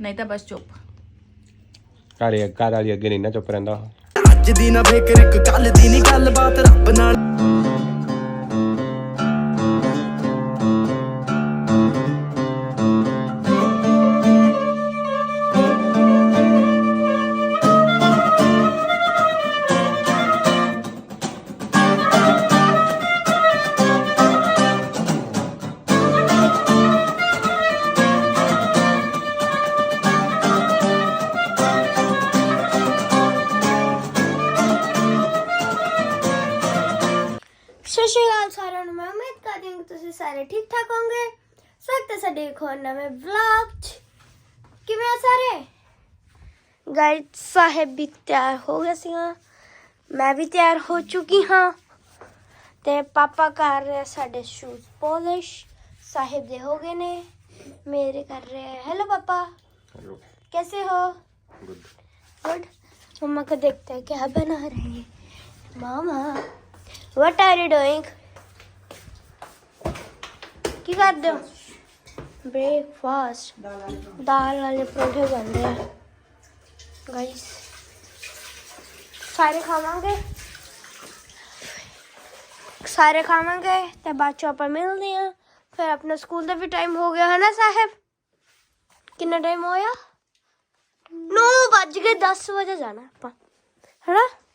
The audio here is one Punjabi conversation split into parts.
ਨਹੀਂ ਤਾਂ ਬਸ ਚੁੱਪ। ਘਰ ਘਰ ਵਾਲੀ ਅੱਗੇ ਨਹੀਂ ਨਾ ਚੁੱਪ ਰਹਿੰਦਾ ਅੱਜ ਦੀ ਨਾ ਫਿਕਰ ਇੱਕ ਗੱਲ ਦੀ ਨਹੀਂ ਗੱਲਬਾਤ ਰੱਬ ਨਾਲ ਕਰਦੀ ਹਾਂ ਕਿ ਤੁਸੀਂ ਸਾਰੇ ਠੀਕ ਠਾਕ ਹੋਵੋਗੇ ਸਵਾਗਤ ਹੈ ਸਾਡੇ ਇੱਕ ਹੋਰ ਨਵੇਂ ਵਲੌਗ 'ਚ ਕਿਵੇਂ ਆ ਸਾਰੇ ਗਾਇਸ ਸਾਹਿਬ ਵੀ ਤਿਆਰ ਹੋ ਗਿਆ ਸੀਗਾ ਮੈਂ ਵੀ ਤਿਆਰ ਹੋ ਚੁੱਕੀ ਹਾਂ ਤੇ ਪਾਪਾ ਕਰ ਰਹੇ ਆ ਸਾਡੇ ਸ਼ੂਜ਼ ਪਾਲਿਸ਼ ਸਾਹਿਬ ਦੇ ਹੋ ਗਏ ਨੇ ਮੇਰੇ ਕਰ ਰਹੇ ਹੈਲੋ ਪਾਪਾ कैसे हो गुड मम्मा को देखते हैं क्या बना रहे हैं मामा व्हाट आर यू डूइंग ਕੀ ਕਰਦੇ ਹੋ ਬ੍ਰੇਕਫਾਸਟ ਦਾਲ ਵਾਲੇ ਪਰੌਂਠੇ ਬਣ ਰਹੇ ਆ ਗਾਇਸ ਸਾਰੇ ਖਾਵਾਂਗੇ ਸਾਰੇ ਖਾਵਾਂਗੇ ਤੇ ਬਾਅਦ ਚੋਂ ਆਪਾਂ ਮਿਲਦੇ ਆ ਫਿਰ ਆਪਣਾ ਸਕੂਲ ਦਾ ਵੀ ਟਾਈਮ ਹੋ ਗਿਆ ਹੈ ਨਾ ਸਾਹਿਬ ਕਿੰਨਾ ਟਾਈਮ ਹੋਇਆ 9 ਵੱਜ ਗਏ 10 ਵਜੇ ਜਾਣਾ ਆਪਾਂ ਹੈਨਾ ਮੇਰਾ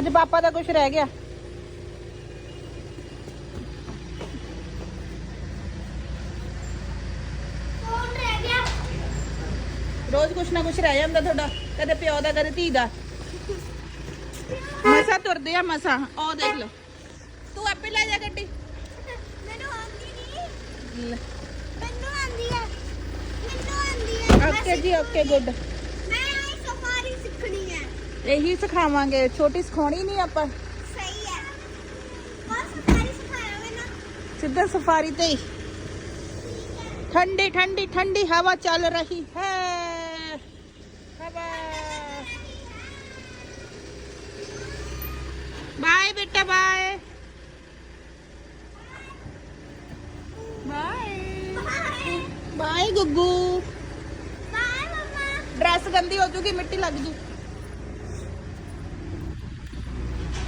ਅੱਜ ਪਾਪਾ ਦਾ ਕੁਝ ਰਹਿ ਗਿਆ। ਕੌਣ ਰਹਿ ਗਿਆ? ਰੋਜ਼ ਕੁਛ ਨਾ ਕੁਛ ਰਹਿ ਜਾਂਦਾ ਤੁਹਾਡਾ ਕਦੇ ਪਿਓ ਦਾ ਕਦੇ ਧੀ ਦਾ। ਮਸਾ ਤੁਰਦੇ ਆ ਮਸਾ ਉਹ ਦੇਖ ਲਓ। ਤੂੰ ਆਪੇ ਲੈ ਜਾ ਗੱਡੀ। ਮੈਨੂੰ ਆਉਂਦੀ ਨਹੀਂ। ਮੈਨੂੰ ਆਉਂਦੀ ਹੈ ਮੈਨੂੰ ਆਉਂਦੀ ਹੈ ਓਕੇ ਜੀ ਓਕੇ ਗੁੱਡ ਮੈਂ ਆਈ ਸਫਾਰੀ ਸਿੱਖਣੀ ਹੈ ਇਹੀ ਸਿਖਾਵਾਂਗੇ ਛੋਟੀ ਸਿਖਾਉਣੀ ਨਹੀਂ ਆਪਾਂ। ਸਹੀ ਹੈ। ਬਸ ਸਫਾਰੀ ਸਿਖਾਇਆ ਮੈਨਾਂ ਸਿੱਧਾ ਸਫਾਰੀ ਤੇ ਹੀ। ਠੰਡੀ ਠੰਡੀ ਠੰਡੀ ਹਵਾ ਚੱਲ ਰਹੀ ਹੈ। ਹਵਾ। ਬਾਏ ਬੇਟਾ bye. Bye. Bye Guggu. Bye ਮਮਾ। ਡਰੈਸ ਗੰਦੀ ਹੋ ਜੂਗੀ ਮਿੱਟੀ ਲੱਗ ਜੂ।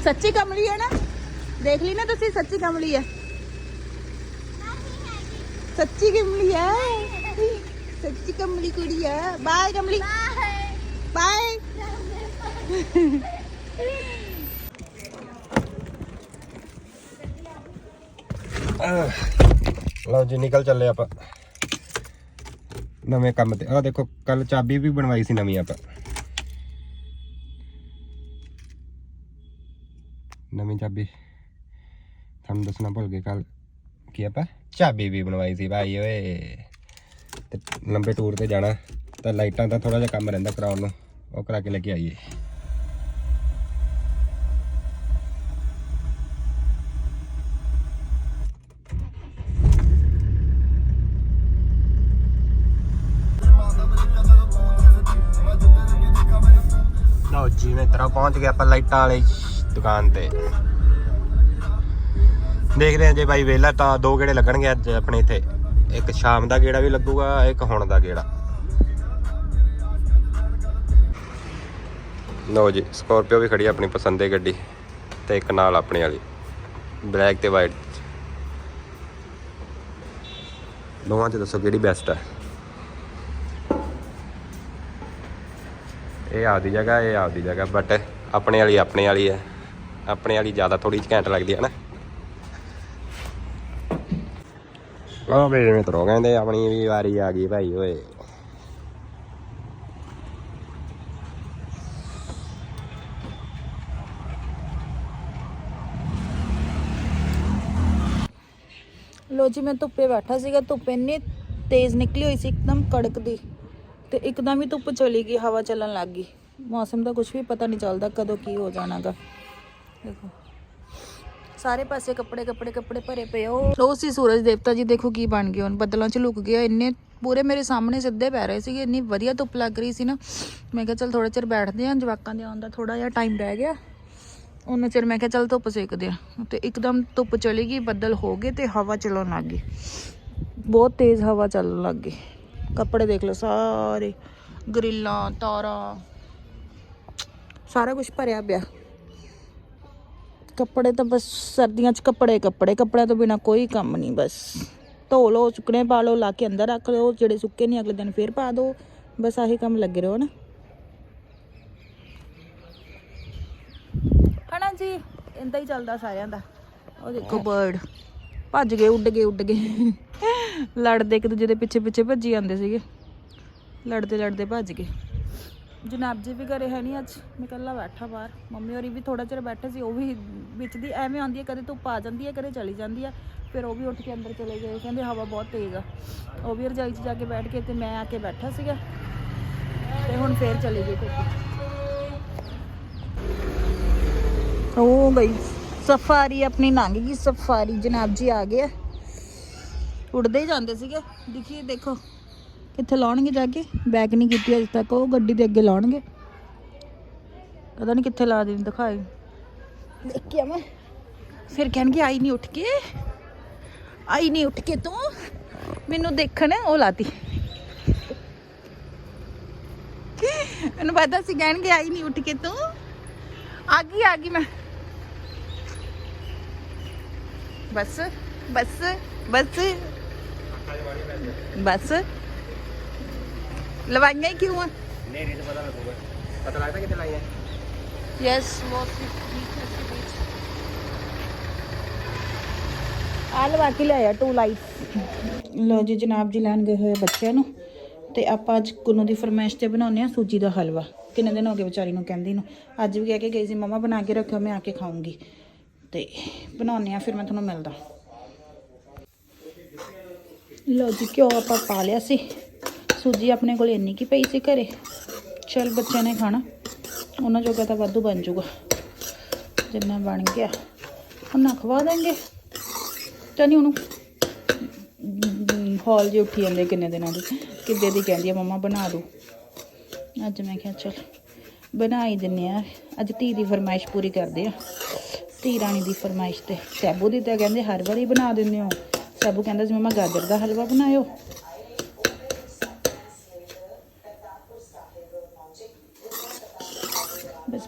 ਸੱਚੀ ਕਮਲੀ ਹੈ ਨਾ ਦੇਖ ਲਈ ਨਾ ਤੁਸੀਂ ਸੱਚੀ ਕਮਲੀ ਹੈ ਸੱਚੀ ਕਮਲੀ ਹੈ ਸੱਚੀ ਕਮਲੀ ਕੁੜੀ ਹੈ ਬਾਏ ਕਮਲੀ ਬਾਏ ਬਾਏ ਲਓ ਜੀ ਨਿਕਲ ਚੱਲੇ ਆਪਾਂ ਨਵੇਂ ਕੰਮ ਤੇ ਆਹ ਦੇਖੋ ਕੱਲ ਚਾਬੀ ਵੀ ਬਣਵਾਈ ਸੀ ਨਵੀਂ ਆਪਾਂ ਨਵੀਂ ਚਾਬੀ। ਤੁਹਾਨੂੰ ਦੱਸਣਾ ਭੁੱਲ ਗਏ ਕੱਲ ਕੀ ਆਪਾਂ? ਚਾਬੀ ਵੀ ਬਣਵਾਈ ਸੀ ਭਾਈ ਓਏ। ਤੇ ਲੰਬੇ ਟੂਰ ਤੇ ਜਾਣਾ ਤਾਂ ਲਾਈਟਾਂ ਦਾ ਥੋੜਾ ਜਿਹਾ ਕੰਮ ਰਹਿੰਦਾ ਕਰਾਉਣ ਨੂੰ। ਉਹ ਕਰਾ ਕੇ ਲੈ ਕੇ ਆਈਏ। ਲਓ ਜੀ ਮੈਂ ਤਰ੍ਹਾਂ ਪਹੁੰਚ ਗਿਆ ਆਪਾਂ ਲਾਈਟਾਂ ਵਾਲੀ। ਦੁਕਾਨ ਤੇ। ਦੇਖਦੇ ਹਾਂ ਜੇ ਬਾਈ ਵੇਲਾ ਤਾਂ ਦੋ ਗੇੜੇ ਲੱਗਣਗੇ ਅੱਜ ਆਪਣੇ ਇੱਥੇ। ਇੱਕ ਸ਼ਾਮ ਦਾ ਗੇੜਾ ਵੀ ਲੱਗੂਗਾ, ਇੱਕ ਹੁਣ ਦਾ ਗੇੜਾ। ਲਓ ਜੀ, ਸਕੋਰਪੀਓ ਵੀ ਖੜੀ ਆ ਆਪਣੀ ਪਸੰਦੇ ਗੱਡੀ ਤੇ ਇੱਕ ਨਾਲ ਆਪਣੇ ਵਾਲੀ। ਬਲੈਕ ਤੇ ਵਾਈਟ। ਦੋਵਾਂ ਚ ਦੱਸੋ ਕਿਹੜੀ ਬੈਸਟ ਹੈ ਇਹ ਆਪਦੀ ਜਗ੍ਹਾ, ਇਹ ਆਪਦੀ ਜਗ੍ਹਾ ਬਟ ਆਪਣੇ ਵਾਲੀ ਆਪਣੇ ਵਾਲੀ ਹੈ ਆਪਣੇ ਵਾਲੀ ਜ਼ਿਆਦਾ ਥੋੜੀ ਜਿਹੀ ਘੈਂਟ ਲੱਗਦੀ ਹੈ ਨਾ। ਉਹ ਮੇਰੇ ਮਿੱਤਰੋ ਕਹਿੰਦੇ ਆਪਣੀ ਵੀ ਵਾਰੀ ਆ ਗਈ ਭਾਈ ਓਏ। ਲੋ ਜੀ, ਮੈਂ ਧੁੱਪੇ ਬੈਠਾ ਸੀਗਾ, ਧੁੱਪ ਇੰਨੀ ਤੇਜ਼ ਨਿਕਲੀ ਹੋਈ ਸੀ, ਇੱਕਦਮ ਕੜਕਦੀ ਤੇ ਇੱਕਦਮ ਹੀ ਧੁੱਪ ਚਲੀ ਗਈ, ਹਵਾ ਚੱਲਣ ਲੱਗ ਗਈ। ਮੌਸਮ ਦਾ ਕੁਝ ਵੀ ਪਤਾ ਨਹੀਂ ਚੱਲਦਾ ਕਦੋਂ ਕੀ ਹੋ ਜਾਣਾਗਾ। ਦੇਖੋ। ਸਾਰੇ ਪਾਸੇ ਕੱਪੜੇ ਕੱਪੜੇ ਕੱਪੜੇ ਭਰੇ ਪਏ ਉਹ ਉਹ ਸੀ ਸੂਰਜ ਦੇਵਤਾ ਜੀ, ਦੇਖੋ ਕੀ ਬਣ ਗਏ ਹੁਣ। ਬੱਦਲਾਂ 'ਚ ਲੁਕ ਗਿਆ ਇੰਨੇ ਪੂਰੇ ਮੇਰੇ ਸਾਹਮਣੇ ਸਿੱਧੇ ਪੈ ਰਹੇ ਸੀਗੇ। ਇੰਨੀ ਵਧੀਆ ਧੁੱਪ ਲੱਗ ਰਹੀ ਸੀ ਨਾ। ਮੈਂ ਕਿਹਾ, ਚਲ ਥੋੜਾ ਚਿਰ ਬੈਠਦੇ ਆਂ। ਜਵਾਕਾਂ ਦੇ ਆਉਣ ਦਾ ਥੋੜਾ ਜਿਹਾ ਟਾਈਮ ਰਹਿ ਗਿਆ। ਉਹਨਾਂ ਚਿਰ ਮੈਂ ਕਿਹਾ, ਚਲ ਧੁੱਪ ਸੇਕਦੇ ਆ। ਤੇ ਇੱਕਦਮ ਧੁੱਪ ਚਲੀ ਗਈ, ਬੱਦਲ ਹੋ ਗਏ ਤੇ ਹਵਾ ਚੱਲਣ ਲੱਗ ਗਈ। ਬਹੁਤ ਤੇਜ਼ ਹਵਾ ਚੱਲਣ ਲੱਗ ਗਈ। ਕੱਪੜੇ ਦੇਖ ਲਓ ਸਾਰੇ। ਗਰਿੱਲਾਂ, ਤਾਰਾਂ। ਸਾਰਾ ਕੁਝ ਭਰਿਆ ਪਿਆ। ਕੱਪੜੇ ਤਾਂ ਬਸ ਸਰਦੀਆਂ 'ਚ ਕੱਪੜੇ ਕੱਪੜੇ ਕੱਪੜਿਆਂ ਤੋਂ ਬਿਨਾ ਕੋਈ ਕੰਮ ਨਹੀਂ ਬਸ। ਧੋ ਲਓ ਸੁੱਕਣੇ ਪਾ ਲਓ ਲਾ ਕੇ ਅੰਦਰ ਰੱਖ ਲਓ ਜਿਹੜੇ ਸੁੱਕੇ ਨਹੀਂ ਅਗਲੇ ਦਿਨ ਫੇਰ ਪਾ ਦਿਓ ਬਸ ਆਹੀ ਕੰਮ ਲੱਗੇ ਰਹੋ ਨਾ ਹਨਾ ਜੀ ਇੰਦਾ ਹੀ ਚੱਲਦਾ ਸਾਰਿਆਂ ਦਾ। ਉਹ ਦੇਖੋ ਬਰਡ ਭੱਜ ਗਏ ਉੱਡ ਗਏ ਉੱਡ ਗਏ। ਲੜਦੇ ਇੱਕ ਦੂਜੇ ਦੇ ਪਿੱਛੇ ਪਿੱਛੇ ਭੱਜੀ ਜਾਂਦੇ ਸੀਗੇ। ਲੜਦੇ ਲੜਦੇ ਭੱਜ ਗਏ। ਜਨਾਬ ਜੀ ਵੀ ਘਰੇ ਹੈ ਨਹੀਂ ਅੱਜ। ਮੈਂ ਇਕੱਲਾ ਬੈਠਾ ਬਾਹਰ। ਮੰਮੀ ਹੋਰੀ ਵੀ ਥੋੜਾ ਚਿਰ ਬੈਠੇ ਸੀ, ਉਹ ਵੀ ਵਿੱਚ ਦੀ ਐਵੇਂ ਆਉਂਦੀ ਹੈ, ਕਦੇ ਧੁੱਪ ਆ ਜਾਂਦੀ ਹੈ, ਕਦੇ ਚਲੀ ਜਾਂਦੀ ਹੈ। ਫਿਰ ਉਹ ਵੀ ਉੱਠ ਕੇ ਅੰਦਰ ਚਲੇ ਗਏ, ਕਹਿੰਦੇ ਹਵਾ ਬਹੁਤ ਤੇਜ਼ ਆ। ਉਹ ਵੀ ਰਜਾਈ 'ਚ ਜਾ ਕੇ ਬੈਠ ਕੇ ਤੇ ਮੈਂ ਆ ਕੇ ਬੈਠਾ ਸੀਗਾ। ਤੇ ਹੁਣ ਫੇਰ ਚਲੀ ਗਈ ਧੁੱਪ। ਉਹ ਗਈ। ਸਫਾਰੀ ਆਪਣੀ ਲੰਘ ਗਈ, ਸਫਾਰੀ ਜਨਾਬ ਜੀ ਆ ਗਏ ਆ। ਉੱਡਦੇ ਹੀ ਜਾਂਦੇ ਸੀਗੇ। ਦੇਖੀਏ, ਦੇਖੋ। ਕਿੱਥੇ ਲਾਉਣਗੇ ਜਾ ਕੇ। ਬੈਕ ਨਹੀਂ ਕੀਤੀ ਅਜੇ ਤੱਕ ਉਹ ਗੱਡੀ ਦੇ ਅੱਗੇ ਲਾਉਣਗੇ। ਪਤਾ ਨਹੀਂ ਕਿੱਥੇ ਲਾ ਦੇਣ ਦਿਖਾਈ ਦੇਖ ਕੇ ਮੈਂ। ਫਿਰ ਕਹਿਣਗੇ ਆਈ ਨਹੀਂ ਉੱਠ ਕੇ। ਆਈ ਨਹੀਂ ਉੱਠ ਕੇ ਤੂੰ। ਮੈਨੂੰ ਦੇਖਣ ਉਹ ਲਾਤੀ। ਮੈਨੂੰ ਪਤਾ ਸੀ ਕਹਿਣਗੇ ਆਈ ਨਹੀਂ ਉੱਠ ਕੇ ਤੂੰ। ਆ ਗਈ ਆ ਗਈ ਮੈਂ। ਬਸ ਬਸ ਬਸ। ਬਸ। ਲਵਾਈਆਂ ਹੀ ਕਿਉਂ ਆ? ਨੇਰੀ ਤੇ ਪਤਾ ਲੱਗੂਗਾ। ਪਤਾ ਲੱਗਦਾ ਕਿੱਥੇ ਲਾਈਆਂ ਯੈਸ ਬਹੁਤ ਆ ਲਵਾ ਕੇ ਲਿਆਇਆ ਟੂ ਲਾਈਟਸ ਲੋ ਜੀ ਜਨਾਬ ਜੀ ਲੈਣ ਗਏ ਹੋਏ ਬੱਚਿਆਂ ਨੂੰ। ਤੇ ਆਪਾਂ ਅੱਜ ਕੁਨੂ ਦੀ ਫਰਮਾਇਸ਼ ਤੇ ਬਣਾਉਂਦੇ ਆ ਸੂਜੀ ਦਾ ਹਲਵਾ। ਕਿੰਨੇ ਦਿਨ ਹੋ ਗਏ ਵਿਚਾਰੀ ਨੂੰ ਕਹਿੰਦੀ ਨੂੰ। ਅੱਜ ਵੀ ਕਹਿ ਕੇ ਗਈ ਸੀ ਮਮਾ ਬਣਾ ਕੇ ਰੱਖਿਓ ਮੈਂ ਆ ਕੇ ਖਾਊਂਗੀ। ਤੇ ਬਣਾਉਂਦੇ ਆ ਫਿਰ ਮੈਂ ਤੁਹਾਨੂੰ ਮਿਲਦਾ। ਲੋ ਜੀ ਘਿਓ ਆਪਾਂ ਪਾ ਲਿਆ ਸੀ। ਸੂਜੀ ਆਪਣੇ ਕੋਲ ਇੰਨੀ ਕੀ ਪਈ ਸੀ ਘਰੇ। ਚਲ ਬੱਚਿਆਂ ਨੇ ਖਾਣਾ। ਉਹਨਾਂ ਜੋਗਾ ਤਾਂ ਵਾਧੂ ਬਣ ਜਾਊਗਾ ਜਿੰਨਾ ਬਣ ਗਿਆ। ਉਹਨਾਂ ਖਵਾ ਦਾਂਗੇ ਤਾਂ ਨਹੀਂ ਉਹਨੂੰ ਹੌਲ ਜੇ ਉੱਠੀ ਜਾਂਦੇ ਕਿੰਨੇ ਦਿਨਾਂ ਦੀ। ਕਿੱਦੇ ਦੀ ਕਹਿੰਦੀ ਆ, ਮਮਾ ਬਣਾ ਦੋ। ਅੱਜ ਮੈਂ ਕਿਹਾ, ਚਲ ਬਣਾ ਹੀ ਦਿੰਨੇ ਆ। ਅੱਜ ਧੀ ਦੀ ਫਰਮਾਇਸ਼ ਪੂਰੀ ਕਰਦੇ ਆ। ਧੀ ਰਾਣੀ ਦੀ ਫਰਮਾਇਸ਼ ਤੇ ਸੈਬੂ ਦੀ ਤਾਂ ਕਹਿੰਦੇ ਹਰ ਵਾਰੀ ਬਣਾ ਦਿੰਦੇ ਹੋ। ਸੈਬੂ ਕਹਿੰਦਾ ਸੀ, ਮਮਾ ਗਾਜਰ ਦਾ ਹਲਵਾ ਬਣਾਇਓ।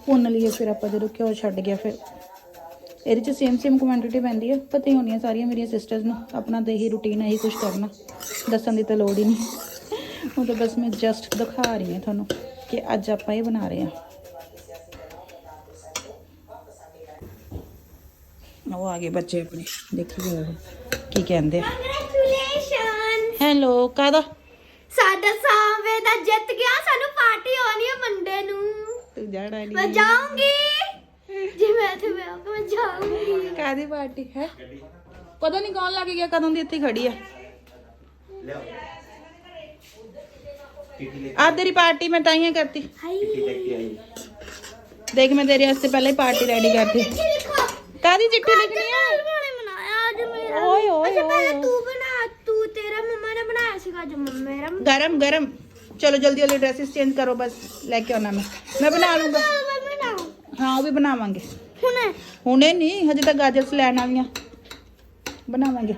ਭੁੰਨ ਲਈਏ ਫਿਰ ਆਪਾਂ ਜਦੋਂ ਘਿਓ ਛੱਡ ਗਿਆ ਫਿਰ। ਇਹਦੇ ਚ ਸੇਮ ਸੇਮ ਕੁਆਂਟੀਟੀ ਪੈਂਦੀ ਹੈ ਪਤਾ ਹੀ ਹੋਣੀਆਂ ਸਾਰੀਆਂ ਮੇਰੀਆਂ ਸਿਸਟਰਸ ਨੂੰ। ਆਪਣਾ ਤਾਂ ਇਹੀ ਰੁਟੀਨ ਹੈ ਇਹੀ ਕੁਝ ਕਰਨਾ। ਦੱਸਣ ਦੀ ਤਾਂ ਲੋੜ ਹੀ ਨਹੀਂ। ਉਹ ਤਾਂ ਬਸ ਮੈਂ ਜਸਟ ਦਿਖਾ ਰਹੀ ਹਾਂ ਤੁਹਾਨੂੰ ਕਿ ਅੱਜ ਆਪਾਂ ਇਹ ਬਣਾ ਰਹੇ ਹਾਂ। ਉਹ ਆ ਗਏ ਬੱਚੇ ਆਪਣੇ। ਦੇਖੀ ਜਾਓ ਕੀ ਕਹਿੰਦੇ ਆ। ਕੰਗ੍ਰੈਚੁਲੇਸ਼ਨ ਹੈਲੋ ਕਾਦਾ ਸਾਡਾ ਸਾਵੇ ਦਾ ਜਿੱਤ ਗਿਆ। ਸਾਨੂੰ ਪਾਰਟੀ ਹੋਣੀ ਹੈ ਮੰਡੇ ਨੂੰ। ਤੂੰ ਜਾਣਾ ਮੈਂ ਜਾਊਂਗੀ। ਜੇ ਮੈਂ ਇੱਥੇ ਮੈਂ ਮੈਂ ਜਾਊਂਗੀ। ਕਾਦੀ ਪਾਰਟੀ ਹੈ? ਪਤਾ ਨਹੀਂ ਕੌਣ ਲੱਗ ਗਿਆ? ਕਦੋਂ ਦੀ ਇੱਥੇ ਖੜੀ ਆ? ਆ ਤੇਰੀ ਪਾਰਟੀ ਮੈਂ ਤਾਈਆਂ ਕਰਤੀ। ਦੇਖ ਮੈਂ ਤੇਰੇ ਵਾਸਤੇ ਪਹਿਲਾਂ ਹੀ ਪਾਰਟੀ ਰੈਡੀ ਕਰਤੀ। ਕਾਦੀ ਚਿੱਠੀ ਲਿਖਣੀ ਆ? ਓਏ ਓਏ ਓਏ। ਤੂੰ ਬਣਾ ਤੂੰ ਤੇਰਾ ਮੰਮਾ ਨੇ ਬਣਾਇਆ ਸੀਗਾ ਅੱਜ ਮੇਰਾ ਗਰਮ ਗਰਮ। ਚਲੋ ਜਲਦੀ ਜਲਦੀ ਡਰੈਸਸ ਚੇਂਜ ਕਰੋ ਬਸ ਲੈ ਕੇ ਆਉਣਾ ਮੈਂ ਮੈਂ ਬਣਾ ਲੂੰਗਾ ਮੈਂ ਬਣਾਉਂ ਹਾਂ ਉਹ ਵੀ ਬਣਾਵਾਂਗੇ ਹੁਣ ਹੁਣੇ ਨਹੀਂ ਹਜੇ ਤਾਂ ਗਾਜਰਸ ਲੈਣ ਆਵੀਆਂ ਬਣਾਵਾਂਗੇ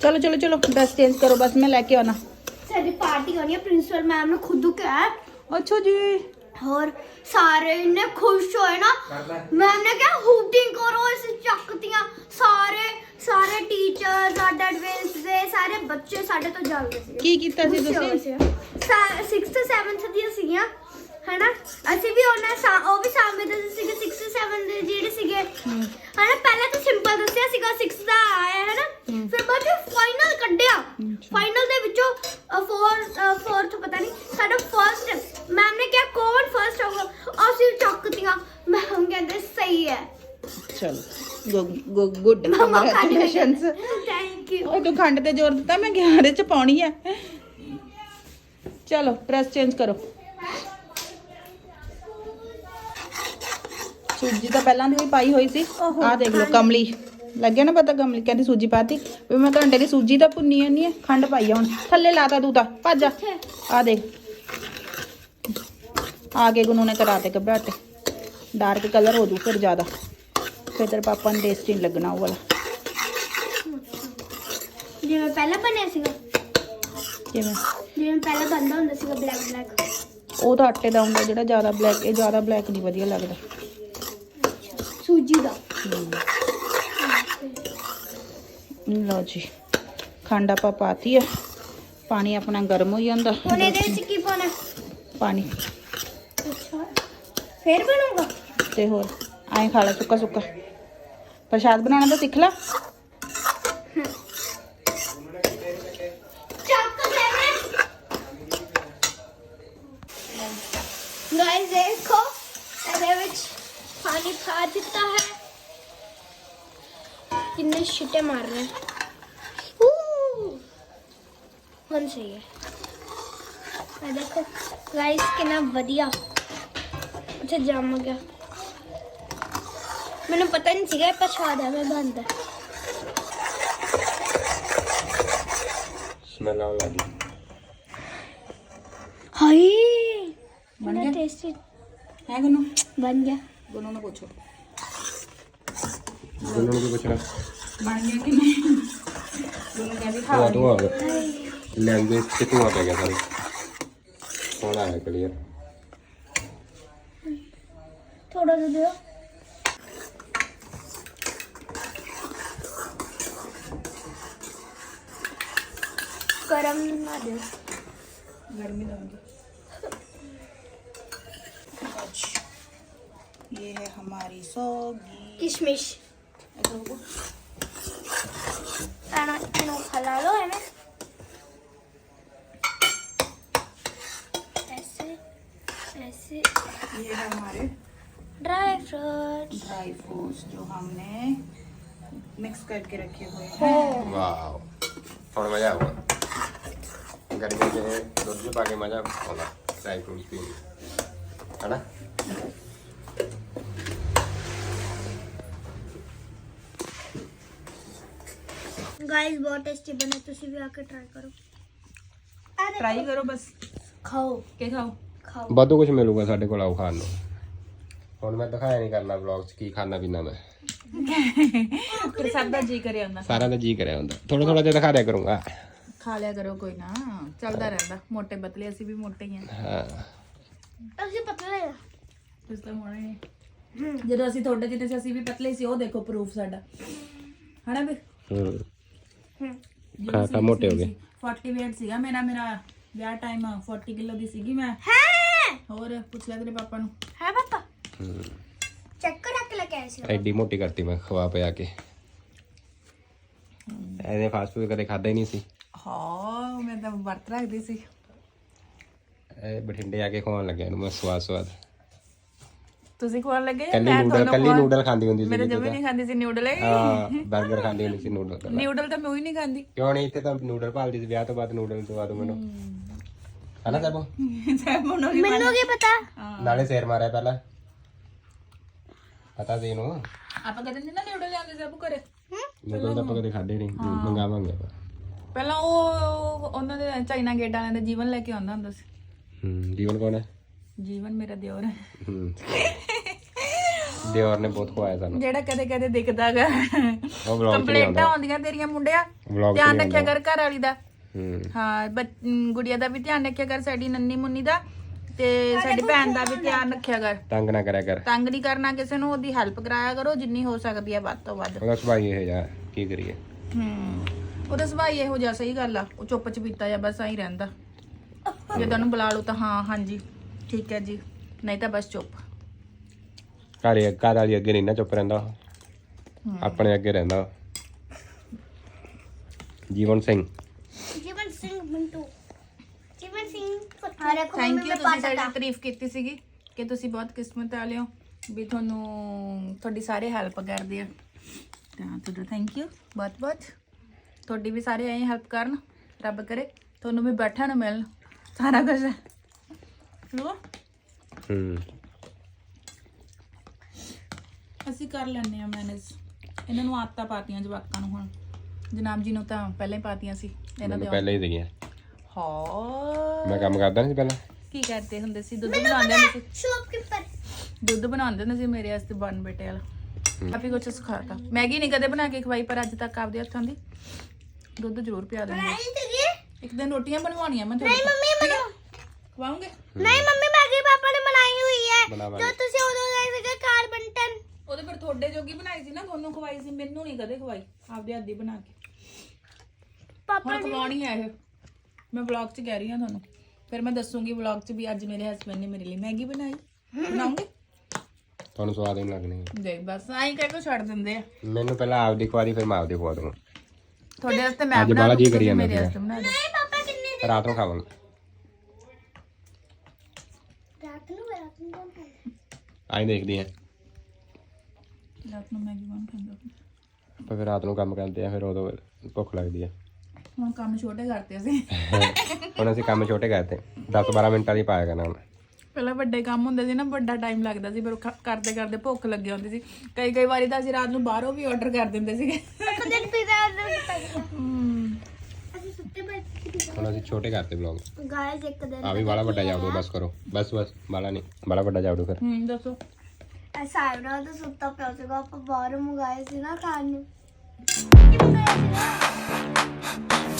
ਚਲੋ ਚਲੋ ਚਲੋ ਡਰੈਸ ਚੇਂਜ ਕਰੋ ਬਸ ਮੈਂ ਲੈ ਕੇ ਆਉਣਾ ਸਾਡੀ ਪਾਰਟੀ ਹੋਣੀ ਹੈ ਪ੍ਰਿੰਸੀਪਲ ਮੈਮ ਨੇ ਖੁਦ ਕਿਹਾ ਅੱਛਾ ਜੀ ਹੋਰ ਸਾਰੇ ਇੰਨੇ ਖੁਸ਼ ਹੋਏ ਨਾ ਮੈਮ ਨੇ ਕਿਹਾ ਹੂਟਿੰਗ ਕਰੋ ਇਸ ਚੱਕਤੀਆਂ ਸਾਰੇ ਸਾਰੇ ਟੀਚਰ ਸਾਡੇ ਐਡਵਾਂਸ ਦੇ ਸਾਰੇ ਬੱਚੇ ਸਾਡੇ ਤੋਂ ਜਾਂਦੇ ਸੀ ਕੀ ਕੀਤਾ ਸੀ ਤੁਸੀਂ? 6th 7th ਦੀਆਂ ਸੀਗੀਆਂ ਹਨਾ? ਅਸੀਂ ਵੀ ਉਹਨਾਂ ਸਾ ਉਹ ਵੀ ਸਾਹਮਣੇ ਦੇ ਸੀਗੇ 6 7 ਦੇ ਜਿਹੜੇ ਸੀਗੇ। ਹਨਾ ਪਹਿਲਾਂ ਤਾਂ ਸਿੰਪਲ ਦੱਸਿਆ ਸੀਗਾ 6 ਦਾ ਆਇਆ ਹਨਾ? ਫਿਰ ਬਾਅਦ ਵਿੱਚ ਫਾਈਨਲ ਕੱਢਿਆ। ਫਾਈਨਲ ਦੇ ਵਿੱਚੋਂ 4 4th ਪਤਾ ਨਹੀਂ ਸਾਡਾ ਫਰਸਟ ਮੈਮ ਨੇ ਕਿਹਾ ਕੌਣ ਫਰਸਟ ਹੋਊਗਾ ਅਸੀਂ ਚੱਕਤੀਆਂ। ਮੈਮ ਕਹਿੰਦੇ ਸਹੀ ਹੈ। ਚਲੋ ਗੁੱਡ ਕੰਗ੍ਰੈਚੁਲੇਸ਼ਨਸ ਥੈਂਕ ਯੂ ਓਏ ਤੂੰ ਖੰਡ ਤੇ ਜ਼ੋਰ ਦਿੱਤਾ ਮੈਂ ਕਿਹਾ ਇਹਦੇ ਚ ਪਾਉਣੀ ਆ। ਚਲੋ ਡਰੈਸ ਚੇਂਜ ਕਰੋ। ਸੂਜੀ ਤਾਂ ਪਹਿਲਾਂ ਦੀ ਵੀ ਪਾਈ ਹੋਈ ਸੀ। ਆਹ ਦੇਖ ਲਓ ਕਮਲੀ। ਲੱਗਿਆ ਨਾ ਪਤਾ ਕਮਲੀ ਕਹਿੰਦੀ ਸੂਜੀ ਪਾਤੀ। ਵੀ ਮੈਂ ਘੰਟੇ ਦੀ ਸੂਜੀ ਤਾਂ ਭੁੰਨੀ ਹੈ ਖੰਡ ਪਾਈ ਆ ਹੁਣ। ਥੱਲੇ ਲਾਤਾ ਤੂੰ ਤਾਂ ਭੱਜ ਆ ਦੇਖ। ਆਗੇ ਗੁਨੂ ਨੇ ਕਰਾਤੇ ਘਬਰਾਟੇ ਡਾਰਕ ਕਲਰ ਹੋ ਜੂ ਫਿਰ ਜ਼ਿਆਦਾ। ਫਿਰ ਤੇਰੇ ਪਾਪਾ ਨੂੰ ਟੇਸਟੀ ਨਹੀਂ ਲੱਗਣਾ ਉਹ ਵਾਲਾ। ਜਿਵੇਂ ਪਹਿਲਾਂ ਬਣਿਆ ਸੀਗਾ। ਕਿਵੇਂ ਜਿਵੇਂ ਪਹਿਲਾਂ ਬਣਦਾ ਹੁੰਦਾ ਸੀਗਾ ਬਲੈਕ ਬਲੈਕ ਉਹ ਤਾਂ ਆਟੇ ਦਾ ਹੁੰਦਾ ਜਿਹੜਾ ਜ਼ਿਆਦਾ ਬਲੈਕ ਇਹ ਜ਼ਿਆਦਾ ਬਲੈਕ ਨਹੀਂ ਵਧੀਆ ਲੱਗਦਾ। ਸੂਜੀ ਦਾ। ਲਓ ਜੀ ਖੰਡ ਆਪਾਂ ਪਾਤੀ ਆ। ਪਾਣੀ ਆਪਣਾ ਗਰਮ ਹੋ ਜਾਂਦਾ। ਹੁਣ ਇਹਦੇ ਵਿੱਚ ਕੀ ਪਾਉਣਾ? ਪਾਣੀ। ਅੱਛਾ। ਫੇਰ ਬਣੂਗਾ? ਤੇ ਹੋਰ ਐਂ ਖਾ ਲੈ ਸੁੱਕਾ ਸੁੱਕਾ ਪ੍ਰਸ਼ਾਦ ਬਣਾਉਣਾ ਤਾਂ ਸਿੱਖ ਲੈ ਚੱਕ ਗਾਇਸ ਦੇਖੋ ਇਹਦੇ ਵਿੱਚ ਪਾਣੀ ਪਾ ਦਿੱਤਾ ਹੈ ਕਿੰਨੇ ਛਿੱਟੇ ਮਾਰ ਰਹੇ ਹੂ ਹੁਣ ਸਹੀ ਹੈ ਇਹ ਦੇਖੋ ਗਾਇਸ ਕਿੰਨਾ ਵਧੀਆ ਅੱਛਾ ਜੰਮ ਗਿਆ ਮੈਨੂੰ ਪਤਾ ਨਹੀਂ ਸੀਗਾ ਪ੍ਰਸ਼ਾਦ ਐਵੇਂ ਬਣਦਾ ਸਮੈਲ ਆਉਣ ਲੱਗੀ ਹਾਏ ਬਣ ਗਿਆ? ਟੇਸਟੀ ਹੈ ਗੁਨੂ? ਬਣ ਗਿਆ। ਗੁਨੂ ਨੂੰ ਪੁੱਛੋ। ਉਹਨਾਂ ਨੂੰ ਪੁੱਛਣਾ ਬਣ ਗਿਆ ਕਿ ਨਹੀਂ? ਗੁਨੂ ਕਹਿੰਦੀ ਖਾ ਧੂਆ ਧੂਆ ਆ ਲੈਂਗੁਏਜ ਤੇ ਧੂਆ ਪੈ ਗਿਆ ਸਾਰੇ। ਹੁਣ ਆਇਆ ਕਲੀਅਰ ਥੋੜਾ ਜਿਹਾ ਦਿਓ। गरम ना दे। गर्मी लगेगी ये है हमारी सोगी। किशमिश। खला लो है ये है हमारे ड्राई फ्रूट ड्राई फ्रूट्स जो हमने मिक्स करके रखे हुए हैं। वाह और मज़ा हुआ ਕਰੀ ਜਾਂਦੇ ਦੁੱਧ ਵੀ ਪਾ ਕੇ ਮਜ਼ਾ ਆਉਂਦਾ ਡਰਾਈ ਫਰੂਟ ਪੀਣ ਹਨਾ ਗਾਇਸ ਬਹੁਤ ਟੇਸਟੀ ਬਣੇ ਤੁਸੀਂ ਵੀ ਆ ਕੇ ਟਰਾਈ ਕਰੋ ਟਰਾਈ ਕਰੋ ਬਸ ਖਾਓ ਕੇ ਖਾਓ ਖਾਓ ਵਾਧੂ ਕੁਝ ਮਿਲੂਗਾ ਸਾਡੇ ਕੋਲ ਆਓ ਖਾਣ ਨੂੰ ਹੁਣ ਮੈਂ ਦਿਖਾਇਆ ਨਹੀਂ ਕਰਨਾ ਵਲੌਗ 'ਚ ਕੀ ਖਾਣਾ ਪੀਣਾ ਮੈਂ ਫਿਰ ਦਾ ਜੀ ਕਰਿਆ ਹੁੰਦਾ ਸਾਰਿਆਂ ਦਾ ਜੀ ਕਰਿਆ ਹੁੰਦਾ ਥੋੜਾ ਥੋੜਾ ਜਿਹਾ ਦਿਖਾ ਦਿਆ ਕਰੂੰਗਾ ਖਾ ਲਿਆ ਕਰੋ ਕੋਈ ਨਾ। ਚੱਲਦਾ ਰਹਿੰਦਾ। ਮੋਟੇ ਪਤਲੇ ਅਸੀਂ ਵੀ ਮੋਟੇ ਹੀ ਆ ਹਾਂ। ਅਸੀਂ ਪਤਲੇ ਆ। ਤੁਸੀਂ ਤਾਂ ਹੋਣੇ ਜਦੋਂ ਅਸੀਂ ਤੁਹਾਡੇ ਜਿੱਤੇ ਸੀ ਅਸੀਂ ਵੀ ਪਤਲੇ ਸੀ। ਉਹ ਦੇਖੋ ਪ੍ਰੂਫ ਸਾਡਾ। ਹਨਾ ਵੀ? ਹੂੰ। ਹੂੰ। ਖਾ ਖਾ ਮੋਟੇ ਹੋ ਗਏ। 40 weight ਸੀਗਾ। ਮੇਰਾ ਮੇਰਾ ਵਿਆਹ ਟਾਈਮ 40 ਕਿਲੋ ਦੀ ਸੀਗੀ ਮੈਂ। ਹੈ? ਹੋਰ ਪੁੱਛ ਲਿਆ ਤੇਰੇ ਪਾਪਾ ਨੂੰ। ਹੈ ਪਾਪਾ? ਹੂੰ। ਚੈੱਕ ਕਰ ਕੇ ਲੈ ਕੇ ਆਏ ਸੀ। ਐਡੀ ਮੋਟੀ ਕਰਤੀ ਮੈਂ ਖਵਾ ਪਿਆ ਕੇ। ਇਹਦੇ ਫਾਸਟ ਫੂਡ ਕਦੇ ਖਾਦਾ ਹੀ ਨਹੀਂ ਸੀ। ਹਾਂ ਮੈਂ ਤਾਂ ਵਰਤ ਰੱਖਦੀ ਸੀ। ਇਹ ਬਠਿੰਡੇ ਆ ਕੇ ਖਵਾਉਣ ਲੱਗਿਆ ਇਹਨੂੰ ਮੈਂ ਸਵਾਦ ਸਵਾਦ। ਤੁਸੀਂ ਖਵਾਉਣ ਲੱਗੇ ਜਾਂ ਕੱਲੀ ਮੈਂ ਨੂਡਲ ਤੁਹਾਨੂੰ ਕੱਲੀ ਖਵਾਉਣ- ਨੂਡਲ ਖਾਂਦੀ ਹੁੰਦੀ ਸੀ ਮੇਰੇ ਕਿਤੇ ਜਮੇ। ਨਹੀਂ ਖਾਂਦੀ ਸੀ ਨਿਊਡਲ ਹਾਂ 버ਗਰ ਖਾਂਦੀ ਹੁੰਦੀ ਸੀ ਨੂਡਲ ਤਾਂ ਨਿਊਡਲ ਤਾਂ ਮੈਂ ਉਹੀ ਨਹੀਂ ਖਾਂਦੀ। ਕਿਉਂ ਨਹੀਂ ਇੱਥੇ ਤਾਂ ਨੂਡਲ ਭਾਲਦੀ ਸੀ ਵਿਆਹ ਤੋਂ ਬਾਅਦ ਨੂਡਲ ਤੋਂ ਬਾਅਦ ਮੈਨੂੰ। ਹਨਾ ਸਭ ਸੈਮਨ ਨੂੰ ਮੈਨੂੰ ਕੀ ਪਤਾ? ਨਾਲੇ ਸੇਰ ਮਾਰਿਆ ਪਹਿਲਾਂ। ਪਤਾ ਸੀ ਇਹਨੂੰ। ਆਪਾਂ ਕਦੇ ਨਹੀਂ ਨਾ ਨਿਊਡਲ ਲਿਆਂਦੇ ਸਭ ਘਰੇ। ਨੂਡਲ ਤਾਂ ਆਪਾਂ ਕਦੇ ਖਾਦੇ ਨਹੀਂ ਮੰਗਾਵਾਂਗੇ ਆਪਾਂ। ਪਹਿਲਾਂ ਉਹ ਉਹਨਾਂ ਦੇ ਚਾਈਨਾ ਗੇਟ ਵਾਲਿਆਂ ਦਾ ਜੀਵਨ ਲੈ ਕੇ ਆਉਂਦਾ ਹੁੰਦਾ ਸੀ। ਹੂੰ ਜੀਵਨ ਕੌਣ ਹੈ? ਜੀਵਨ ਮੇਰਾ ਦਿਓਰ। ਹੈ। ਹੂੰ ਦਿਓਰ ਨੇ ਬਹੁਤ ਖਵਾਇਆ ਸਾਨੂੰ। ਜਿਹੜਾ ਕਦੇ ਕਦੇ ਦਿਖਦਾਗਾ ਉਹ ਵਲੌਗ ਚ ਨਹੀਂ ਕੰਪਲੇਂਟਾਂ ਆਉਂਦਾ। ਆਉਂਦੀਆਂ ਤੇਰੀਆਂ ਮੁੰਡਿਆ। ਵਲੌਗ ਚ ਧਿਆਨ ਨਹੀਂ ਰੱਖਿਆ ਆਉਂਦਾ ਕਰ ਘਰ ਵਾਲੀ ਦਾ। ਹੂੰ। ਹਾਂ ਬੱਚ- ਅਮ, ਗੁੜੀਆ ਦਾ ਵੀ ਧਿਆਨ ਰੱਖਿਆ ਕਰ ਸਾਡੀ ਨੰਨੀ ਮੁੰਨੀ ਦਾ। ਤੇ ਸਾਡੀ ਭੈਣ ਦਾ ਵੀ ਧਿਆਨ ਰੱਖਿਆ। ਕਰ। ਤੰਗ ਨਾ ਕਰਿਆ ਕਰ। ਤੰਗ ਨਹੀਂ ਕਰਨਾ ਕਿਸੇ ਨੂੰ ਉਹਦੀ ਹੈਲਪ ਕਰਾਇਆ ਕਰੋ ਜਿੰਨੀ ਹੋ ਸਕਦੀ ਹੈ ਵੱਧ ਤੋਂ ਵੱਧ। ਉਹਦਾ ਸੁਭਾਅ ਹੀ ਇਹ ਜਾ ਕੀ ਕਰੀਏ? ਹੂੰ। ਉਹਦਾ ਸੁਭਾਅ ਹੀ ਇਹੋ ਜਿਹਾ ਸਹੀ ਗੱਲ ਆ। ਉਹ ਚੁੱਪ ਚਪੀਤਾ ਜਾਂ ਬਸ ਐਂ ਰਹਿੰਦਾ। ਜੇ ਤੁਹਾਨੂੰ ਬੁਲਾ ਲਓ ਤਾਂ ਹਾਂ ਹਾਂਜੀ। ਠੀਕ ਹੈ ਜੀ। ਨਹੀਂ ਤਾਂ ਬਸ ਚੁੱਪ। ਘਰ ਘਰ ਵਾਲੀ ਅੱਗੇ ਨਹੀਂ ਨਾ ਚੁੱਪ ਰਹਿੰਦਾ ਆਪਣੇ ਅੱਗੇ ਰਹਿੰਦਾ ਜੀਵਨ ਸਿੰਘ। ਜੀਵਨ ਸਿੰਘ ਮੰਟੂ। ਜੀਵਨ ਸਿੰਘ ਹਰੇ ਥੈਂਕ ਯੂ ਤੁਸੀਂ ਸਾਡੀ। ਤਾਰੀਫ ਕੀਤੀ ਸੀਗੀ ਕਿ ਤੁਸੀਂ ਬਹੁਤ ਕਿਸਮਤ ਵਾਲੇ ਹੋ ਵੀ ਤੁਹਾਨੂੰ ਤੁਹਾਡੀ ਸਾਰੇ ਹੈਲਪ ਕਰਦੇ ਆ। ਤਾਂ ਤੁਹਾਡਾ ਥੈਂਕ ਯੂ ਬਹੁਤ ਬਹੁਤ ਤੁਹਾਡੀ ਵੀ ਸਾਰੇ ਐਂ ਹੈਲਪ ਕਰਨ ਰੱਬ ਕਰੇ ਤੁਹਾਨੂੰ ਵੀ ਬੈਠਾ ਨੂੰ ਮਿਲਣ ਸਾਰਾ ਕੁਝ ਲੋ ਹੂੰ। ਅਸੀਂ ਕਰ ਲੈਂਦੇ ਆ ਮੈਨੇਜ ਇਹਨਾਂ ਨੂੰ ਆਦਤਾਂ ਪਾਤੀਆਂ ਜਵਾਕਾਂ ਨੂੰ ਹੁਣ। ਜਨਾਬ ਜੀ ਨੂੰ ਤਾਂ ਪਹਿਲਾਂ ਹੀ ਪਾਤੀਆਂ ਸੀ। ਇਹਨਾਂ ਮੈਨੂੰ ਦੇ ਪਹਿਲਾਂ ਹੀ ਸੀਗੀਆਂ ਹਾਂ ਮੈਂ ਕੰਮ ਕਰਦਾ ਨਹੀਂ ਸੀ ਪਹਿਲਾਂ। ਕੀ ਕਰਦੇ ਹੁੰਦੇ ਸੀ? ਦੁੱਧ ਬਣਾਉਂਦੇ ਹੁੰਦੇ ਸੀ? ਸ਼ੌਪਕੀਪਰ ਦੁੱਧ ਬਣਾਉਂਦੇ ਹੁੰਦੇ ਸੀ ਮੇਰੇ ਵਾਸਤੇ ਬਨ ਬੇਟੇ ਵਾਲਾ ਕਾਫੀ ਕੁਝ ਸਿਖਾਤਾ। ਮੈਗੀ ਨਹੀਂ ਕਦੇ ਬਣਾ ਕੇ ਖਵਾਈ ਪਰ ਅੱਜ ਤੱਕ ਆਪਦੇ ਹੱਥਾਂ ਦੀ। ਦੁੱਧ ਜ਼ਰੂਰ ਪਿਆ ਨਹੀਂ ਤੇਰੀ ਇੱਕ ਦਿਨ ਰੋਟੀਆਂ ਬਣਵਾਉਣੀਆਂ ਮੈਂ ਨਹੀਂ ਮੰਮੀ ਮੈਨੂੰ ਖਵਾਉਂਗੇ ਨਹੀਂ ਮੰਮੀ ਮੈਗੀ ਪਾਪਾ ਨੇ ਬਣਾਈ ਹੋਈ ਹੈ। ਬਣਾਵਾਂਗੇ। ਜੋ ਤੁਸੀਂ ਉਦੋਂ ਗਏ ਸੀਗੇ ਕਾਰਬਨਟਨ ਉਹਦੇ ਪਰ ਤੁਹਾਡੇ ਜੋਗੀ ਬਣਾਈ ਸੀ ਨਾ ਤੁਹਾਨੂੰ ਖਵਾਈ ਸੀ ਮੈਨੂੰ ਨਹੀਂ ਕਦੇ ਖਵਾਈ। ਆਪਦੇ ਹੱਥ ਦੀ ਬਣਾ ਕੇ। ਪਾਪਾ ਹੁਣ ਖਵਾਉਣੀ ਹੈ ਇਹ। ਮੈਂ ਵਲੌਗ 'ਚ ਕਹਿ ਰਹੀ ਹਾਂ ਤੁਹਾਨੂੰ। ਫਿਰ ਮੈਂ ਦੱਸੂਗੀ ਵਲੌਗ 'ਚ ਵੀ ਅੱਜ ਮੇਰੇ ਹਸਬੰਡ ਨੇ ਮੇਰੇ ਲਈ ਮੈਗੀ ਬਣਾਈ। ਬਣਾਉਂਗੇ ਤੁਹਾਨੂੰ ਸਵਾਦ ਨਹੀਂ ਲੱਗਣੀ। ਦੇਖ ਬਸ ਆਈ ਕਹਿ ਕੇ ਛੱਡ ਦਿੰਦੇ ਆ। ਮੈਨੂੰ ਪਹਿਲਾਂ ਆਪਦੀ ਖਵਾਰੀ ਫਿਰ ਮੈਂ ਆਪਦੀ ਖਵਾ ਦੂੰਗਾ। ਤੁਹਾਡੇ ਵਾਸਤੇ ਮੈਂ ਅੱਜ ਬਣਾ ਬਾਲਾ ਜੀ ਦੂੰ, ਕਰੀ ਜਾਂਦਾ ਮੇਰੇ। ਵਾਸਤੇ ਬਣਾ ਦੇ ਨਹੀਂ ਪਾਪਾ ਕਿੰਨੇ ਰਾਤ ਨੂੰ ਖਾਵਾਂਗੇ ਰਾਤ ਨੂੰ ਰਾਤ ਨੂੰ ਕੌਣ ਖਾਂਦਾ? ਆਈ ਦੇਖਦੀ ਆ। ਰਾਤ ਨੂੰ ਮੈਗੀ ਬਣ ਖਾਂਦਾ? ਆਪਾਂ ਫਿਰ ਰਾਤ ਨੂੰ ਕੰਮ ਕਰਦੇ ਆ ਫਿਰ ਉਦੋਂ ਭੁੱਖ ਲੱਗਦੀ ਆ ਹੁਣ ਕੰਮ ਛੋਟੇ ਕਰਤੇ ਅਸੀਂ। ਹੁਣ ਅਸੀਂ ਕੰਮ ਛੋਟੇ ਕਰਤੇ। 10 12 ਮਿੰਟਾਂ ਦੀ ਪਾਇਆ ਕਰਨਾ ਹੁਣ। ਪਹਿਲਾਂ ਵੱਡੇ ਕੰਮ ਹੁੰਦੇ ਸੀ ਨਾ ਵੱਡਾ ਟਾਈਮ ਲੱਗਦਾ ਸੀ ਖ- ਕਰਦੇ ਕਰਦੇ ਭੁੱਖ ਲੱਗੀ ਹੁੰਦੀ ਸੀ। ਕਈ ਕਈ ਵਾਰੀ ਤਾਂ ਅਸੀਂ ਰਾਤ ਨੂੰ ਬਾਹਰੋਂ ਵੀ ਆਰਡਰ ਕਰ ਦਿੰਦੇ ਸੀਗੇ। ਇੱਕ ਦਿਨ ਪੀਜ਼ਾ ਆਰਡਰ ਕੀਤਾ ਗਿਆ ਅਸੀਂ ਸੁੱਤੇ ਬੈਠੇ ਹੁਣ ਅਸੀਂ ਛੋਟੇ ਕਰਤੇ ਵਲੌਗ ਗਾਇਸ ਇੱਕ ਦਿਨ ਆ ਵੀ ਬਾਲਾ ਵੱਡਾ ਜਾਵੜੋ ਬਸ ਕਰੋ। ਬਸ ਬਸ ਬਾਲਾ ਨਹੀਂ ਬਾਲਾ ਵੱਡਾ ਜਾਵੜੋ ਫਿਰ। ਹੂੰ ਦੱਸੋ। ਐਸਾ ਨਾਲ ਤਾਂ ਸੁੱਤਾ ਪਿਆ ਸੀਗਾ ਆਪਾਂ ਬਾਹਰੋਂ ਮੰਗਾਏ ਸੀ ਨਾ ਖਾਣ ਨੂੰ। ਕੀ ਮੰਗਾਇਆ ਸੀਗਾ